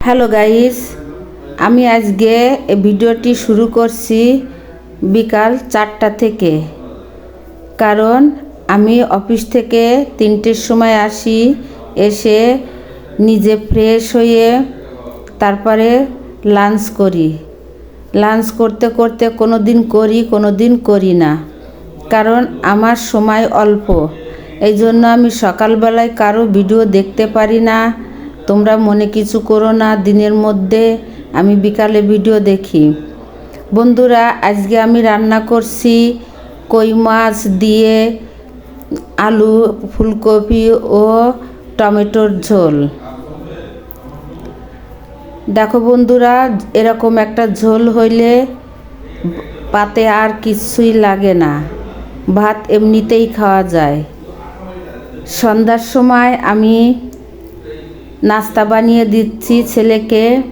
Hello guys আমি আজকে ভিডিওটি শুরু করছি বিকাল চারটা থেকে। কারণ আমি অফিস থেকে তিনটের সময় আসি, এসে নিজে ফ্রেশ হয়ে তারপরে লাঞ্চ করি। লাঞ্চ করতে করতে কোনো দিন করি কোনো দিন করি না। কারণ আমার সময় অল্প। এই জন্য আমি সকালবেলায় কারও ভিডিও দেখতে পারি না। তোমরা মনে কিছু করো না, দিনের মধ্যে আমি বিকালে ভিডিও দেখি। বন্ধুরা, আজকে আমি রান্না করছি কই মাছ দিয়ে আলু, ফুলকপি ও টমেটোর ঝোল। দেখো বন্ধুরা, এরকম একটা ঝোল হইলে পাতে আর কিছুই লাগে না। ভাত এমনিতেই খাওয়া যায়। সন্ধ্যার সময় আমি নাস্তা বানিয়ে দিচ্ছি ছেলেকে।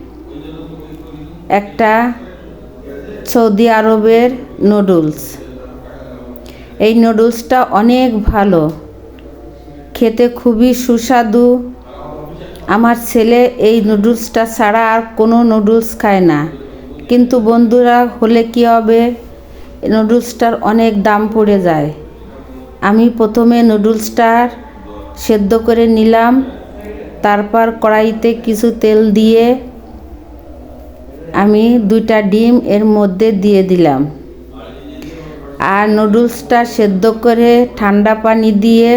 একটা সৌদি আরবের নুডলস। এই নুডলসটা অনেক ভালো। খেতে খুবই সুস্বাদু। আমার ছেলে এই নুডলসটা ছাড়া আর কোনো নুডলস খায় না। কিন্তু বন্ধুরা, হলে কি হবে? নুডলসটার অনেক দাম পড়ে যায়। আমি প্রথমে নুডলসটার সেদ্ধ করে নিলাম। তারপর কড়াইতে কিছু তেল দিয়ে আমি দুইটা ডিম এর মধ্যে দিয়ে দিলাম। আর নুডলসটা সেদ্ধ করে ঠান্ডা পানি দিয়ে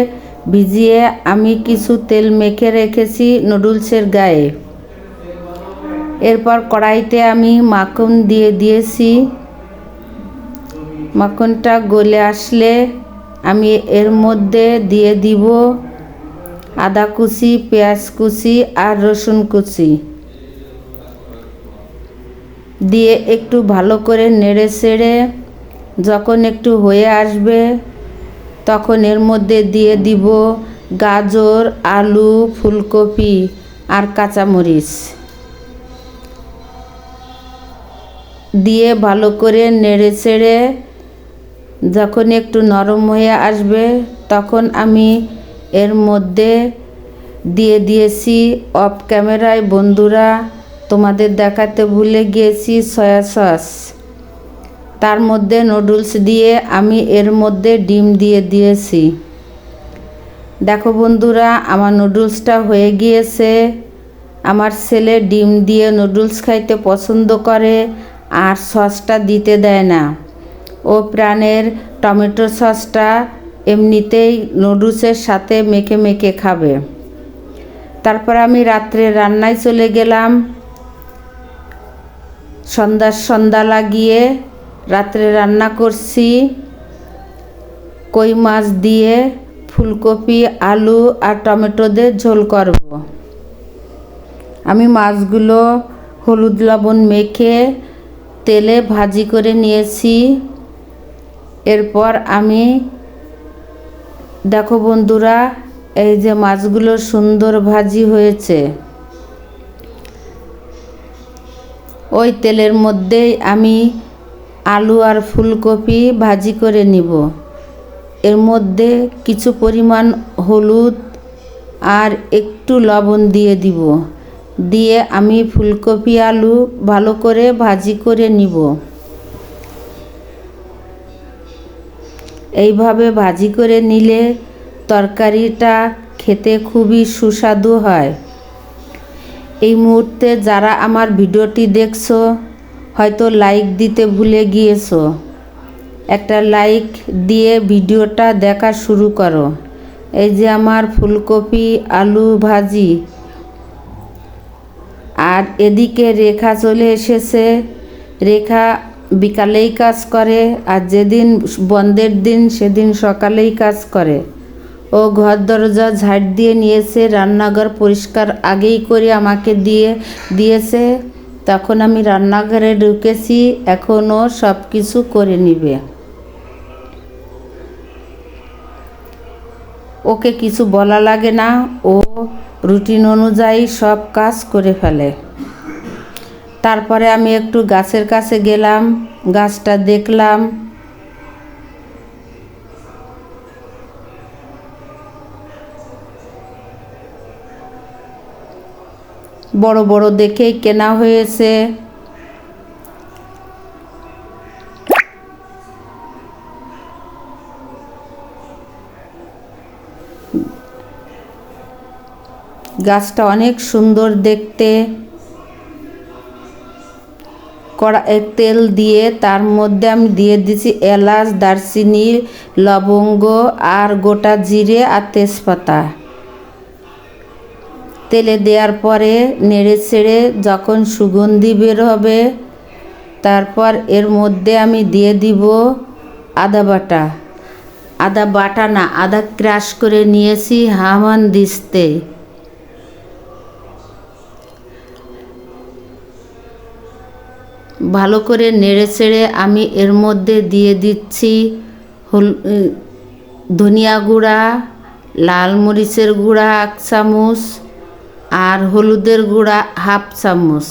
ভিজিয়ে আমি কিছু তেল মেখে রেখেছি নুডলসের গায়ে। এরপর কড়াইতে আমি মাখন দিয়ে দিয়েছি। মাখনটা গলে আসলে আমি এর মধ্যে দিয়ে দিব। আদা কুচি, পেঁয়াজ কুচি আর রসুন কুচি। দিয়ে একটু ভালো করে নেড়ে চেড়ে যখন একটু হয়ে আসবে, তখন এর মধ্যে দিয়ে দিব গাজর, আলু, ফুলকপি আর কাঁচামরিচ। দিয়ে ভালো করে নেড়ে চেড়ে যখন একটু নরম হয়ে আসবে, তখন আমি এর মধ্যে দিয়ে দিয়েছি অফ ক্যামেরায় বন্ধুরা, তোমাদের দেখাতে ভুলে গিয়েছি সয়া সস তার মধ্যে নুডলস দিয়ে আমি এর মধ্যে ডিম দিয়ে দিয়েছি। দেখো বন্ধুরা, আমার নুডলসটা হয়ে গিয়েছে। আমার ছেলে ডিম দিয়ে নুডলস খাইতে পছন্দ করে, আর সসটা দিতে দেয় না। ও প্রাণের টমেটো সসটা এমনিতেই নুডলসের সাথে মেখে মেখে খাবে। তারপর আমি রাত্রে রান্নায় চলে গেলাম। সন্ধ্যার সন্ধ্যা লাগিয়ে রাত্রে রান্না করছি। কই মাছ দিয়ে ফুলকপি, আলু আর টমেটো দিয়ে ঝোল করব। আমি মাছগুলো হলুদ লবণ মেখে তেলে ভাজি করে নিয়েছি। এরপর আমি দেখো বন্ধুরা, এই যে মাছগুলো সুন্দর ভাজি হয়েছে। ওই তেলের মধ্যেই আমি আলু আর ফুলকপি ভাজি করে নিব। এর মধ্যে কিছু পরিমাণ হলুদ আর একটু লবণ দিয়ে দিব। দিয়ে আমি ফুলকপি আলু ভালো করে ভাজি করে নিব। এইভাবে ভাজি করে নিলে তরকারিটা খেতে খুবই সুস্বাদু হয়। এই মুহূর্তে যারা আমার ভিডিওটি দেখছ, হয়তো লাইক দিতে ভুলে গিয়েছো। একটা লাইক দিয়ে ভিডিওটা দেখা শুরু করো। এই যে আমার ফুলকপি আলু ভাজি। আর এদিকে রেখা চলে এসেছে। রেখা বিকালেই কাজ করে আর যেদিন বন্ধের দিন সেদিন সকালেই কাজ করে। ও ঘর দরজা ঝাড় দিয়ে নিয়েছে, রান্নাঘর পরিষ্কার আগেই করে আমাকে দিয়ে, দিয়েছে। তখন আমি রান্নাঘরে ঢুকেছি, এখনও সব কিছু করে নিবে। ওকে কিছু বলা লাগে না, ও রুটিন অনুযায়ী সব কাজ করে ফেলে। তারপরে আমি একটু গাছের কাছে গেলাম, গাছটা দেখলাম। বড় বড় দেখেই কেনা হয়েছে। গাছটা অনেক সুন্দর দেখতে। কড়া তেল দিয়ে তার মধ্যে আমি দিয়ে দিছি এলাচ, দারচিনি, লবঙ্গ আর গোটা জিরে আর তেজপাতা। তেলে দেওয়ার পরে নেড়ে ছেড়ে যখন সুগন্ধি বের হবে, তারপর এর মধ্যে আমি দিয়ে দিব আদা বাটা। আদা বাটা না, আদা ক্রাশ করে নিয়েছি হামান দিস্তে। ভালো করে নেড়ে চেড়ে আমি এর মধ্যে দিয়ে দিচ্ছি হল ধনিয়া গুঁড়া, লাল মরিচের গুঁড়া এক চামচ আর হলুদের গুঁড়া হাফ চামচ।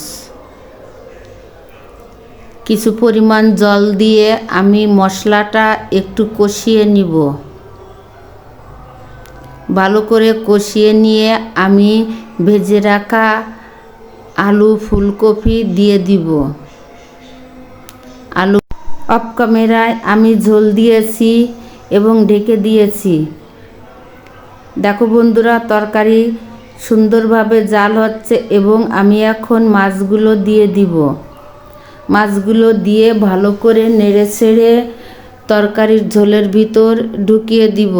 কিছু পরিমাণ জল দিয়ে আমি মশলাটা একটু কষিয়ে নিব। ভালো করে কষিয়ে নিয়ে আমি ভেজে রাখা আলু ফুলকপি দিয়ে দিব। আলু অফ ক্যামেরায় আমি ঝোল দিয়েছি এবং ঢেকে দিয়েছি। দেখো বন্ধুরা, তরকারি সুন্দরভাবে জাল হচ্ছে এবং আমি এখন মাছগুলো দিয়ে দিব। মাছগুলো দিয়ে ভালো করে নেড়ে ছেড়ে তরকারির ঝোলের ভিতর ঢুকিয়ে দিব।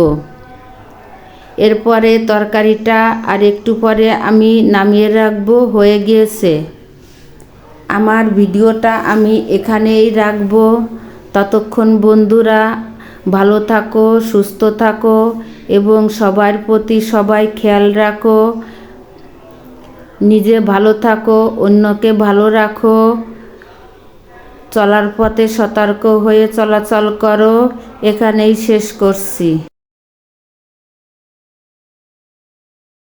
এরপরে তরকারিটা আর একটু পরে আমি নামিয়ে রাখব, হয়ে গিয়েছে। আমার ভিডিওটা আমি এখানেই রাখব। ততক্ষণ বন্ধুরা ভালো থাকো, সুস্থ থাকো এবং সবার প্রতি সবাই খেয়াল রাখো। নিজে ভালো থাকো, অন্যকে ভালো রাখো। চলার পথে সতর্ক হয়ে চলাচল করো। এখানেই শেষ করছি।